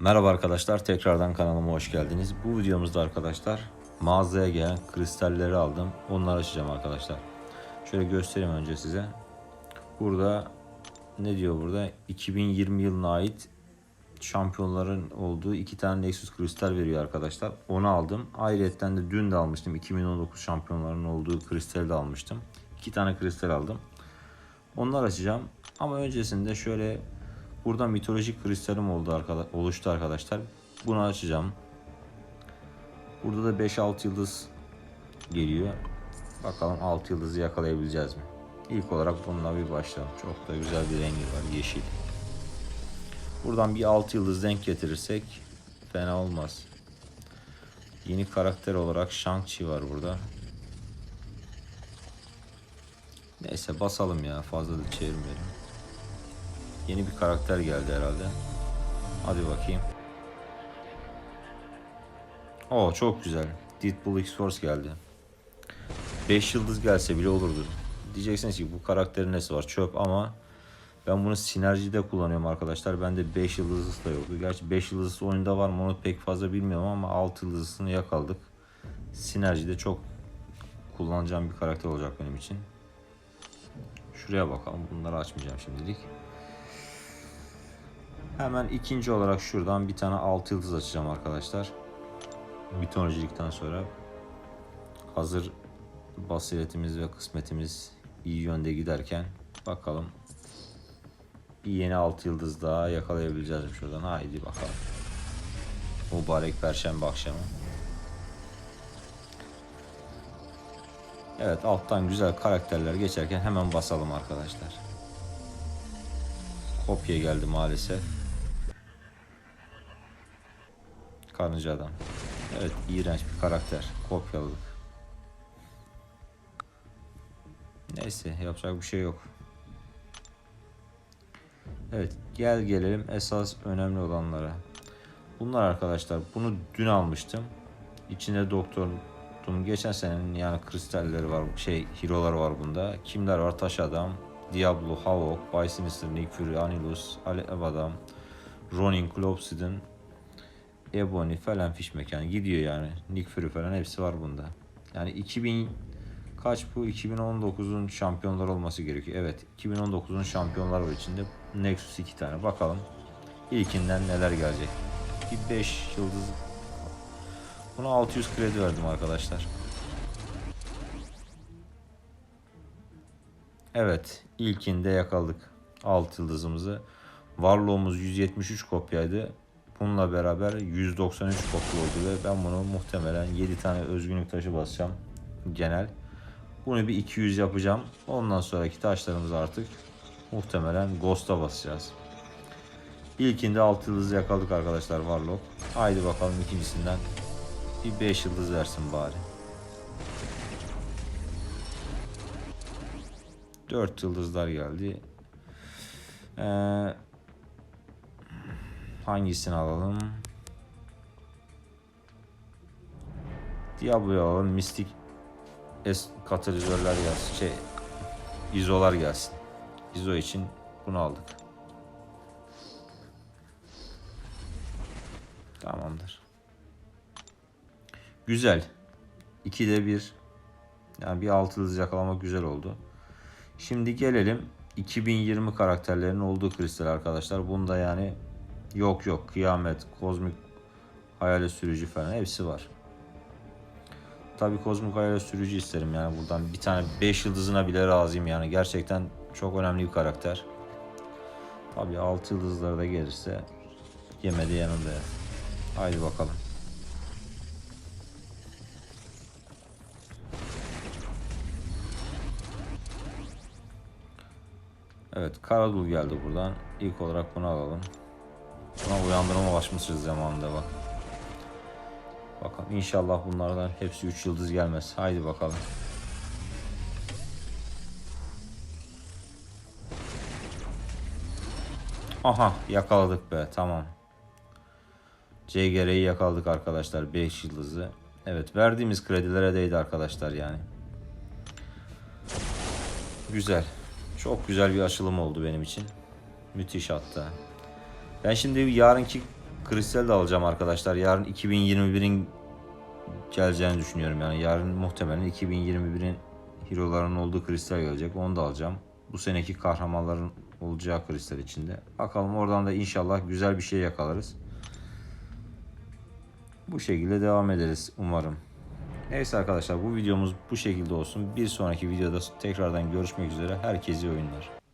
Merhaba arkadaşlar, tekrardan kanalıma hoş geldiniz. Bu videomuzda arkadaşlar mağazaya gelen kristalleri aldım. Onları açacağım arkadaşlar. Şöyle göstereyim önce size. Burada ne diyor burada? 2020 yılına ait şampiyonların olduğu iki tane Nexus kristal veriyor arkadaşlar. Onu aldım. Ayrıca de dün de almıştım. 2019 şampiyonların olduğu kristali de almıştım. İki tane kristal aldım. Onları açacağım. Ama öncesinde şöyle burada mitolojik kristalim oldu arkadaş, oluştu arkadaşlar. Bunu açacağım. Burada da 5-6 yıldız geliyor. Bakalım 6 yıldızı yakalayabileceğiz mi? İlk olarak bununla bir başlayalım. Çok da güzel bir rengi var yeşil. Buradan bir 6 yıldız denk getirirsek fena olmaz. Yeni karakter olarak Shang-Chi var burada. Neyse basalım ya fazla da çevirmeyelim. Yeni bir karakter geldi herhalde. Hadi bakayım. Oo çok güzel. Deadpool X-Force geldi. 5 yıldız gelse bile olurdu. Diyeceksiniz ki bu karakterin nesi var? Çöp ama ben bunu sinerjide kullanıyorum arkadaşlar. Bende 5 yıldızlısı da yoktu. Gerçi 5 yıldızlı oyunda var mı onu pek fazla bilmiyorum ama 6 yıldızlısını yakaladık. Sinerjide çok kullanacağım bir karakter olacak benim için. Şuraya bakalım. Bunları açmayacağım şimdilik. Hemen ikinci olarak şuradan bir tane 6 yıldız açacağım arkadaşlar. Mitolojilikten sonra hazır basiretimiz ve kısmetimiz iyi yönde giderken bakalım bir yeni 6 yıldız daha yakalayabileceğiz mi şuradan. Haydi bakalım. Mübarek perşembe akşamı. Evet alttan güzel karakterler geçerken hemen basalım arkadaşlar. Kopya geldi maalesef. Karınca adam. Evet iğrenç bir karakter. Kopyaladık. Neyse yapacak bir şey yok. Evet gel gelelim esas önemli olanlara. Bunlar arkadaşlar bunu dün almıştım. İçinde doktorun geçen senenin yani kristalleri var şey hero'lar var bunda. Kimler var? Taş Adam, Diablo, Havok, Bay Sinister, Nick Fury, Anilus, Alev Adam, Ronin, Globsidon, Ebony falan fiş mekan gidiyor yani. Nick Fury falan hepsi var bunda. Yani 2000 kaç bu 2019'un şampiyonlar olması gerekiyor. Evet 2019'un şampiyonlar var içinde. Nexus 2 tane. Bakalım ilkinden neler gelecek. Bir 5 yıldız Buna 600 kredi verdim arkadaşlar. Evet ilkinde yakaladık 6 yıldızımızı. Varlığımız 173 kopyaydı. Bununla beraber 193 kopya oldu ve ben bunu muhtemelen 7 tane özgünlük taşı basacağım genel. Bunu bir 200 yapacağım. Ondan sonraki taşlarımızı artık muhtemelen Ghost'a basacağız. İlkinde 6 yıldız yakaladık arkadaşlar Warlock. Haydi bakalım ikincisinden bir 5 yıldız versin bari. 4 yıldızlar geldi. Ee, hangisini alalım? Diablo'yu alalım. Mistik es katalizörler gelsin. Şey, izolar gelsin. İzo için bunu aldık. Tamamdır. Güzel. 2'de 1. Yani bir altı yıldız yakalamak güzel oldu. Şimdi gelelim 2020 karakterlerinin olduğu kristal arkadaşlar. Bunda yani yok yok kıyamet, kozmik hayalet sürücü falan hepsi var. Tabii kozmik hayalet sürücü isterim yani buradan bir tane 5 yıldızına bile razıyım yani gerçekten çok önemli bir karakter. Tabii 6 yıldızları da gelirse yemedi yanında. Haydi bakalım. Evet Karadul geldi buradan. İlk olarak bunu alalım. Buna uyandırma başmışız zamanında bak. Bakalım inşallah bunlardan hepsi 3 yıldız gelmez. Haydi bakalım. Aha yakaladık be tamam. CGR'yi yakaladık arkadaşlar 5 yıldızı. Evet verdiğimiz kredilere değdi arkadaşlar yani. Güzel. Çok güzel bir açılım oldu benim için. Müthiş hatta. Ben şimdi yarınki kristal de alacağım arkadaşlar. Yarın 2021'in geleceğini düşünüyorum. Yani yarın muhtemelen 2021'in hero'ların olduğu kristal gelecek. Onu da alacağım. Bu seneki kahramanların olacağı kristal içinde. Bakalım oradan da inşallah güzel bir şey yakalarız. Bu şekilde devam ederiz umarım. Neyse arkadaşlar bu videomuz bu şekilde olsun. Bir sonraki videoda tekrardan görüşmek üzere. Herkese oyunlar.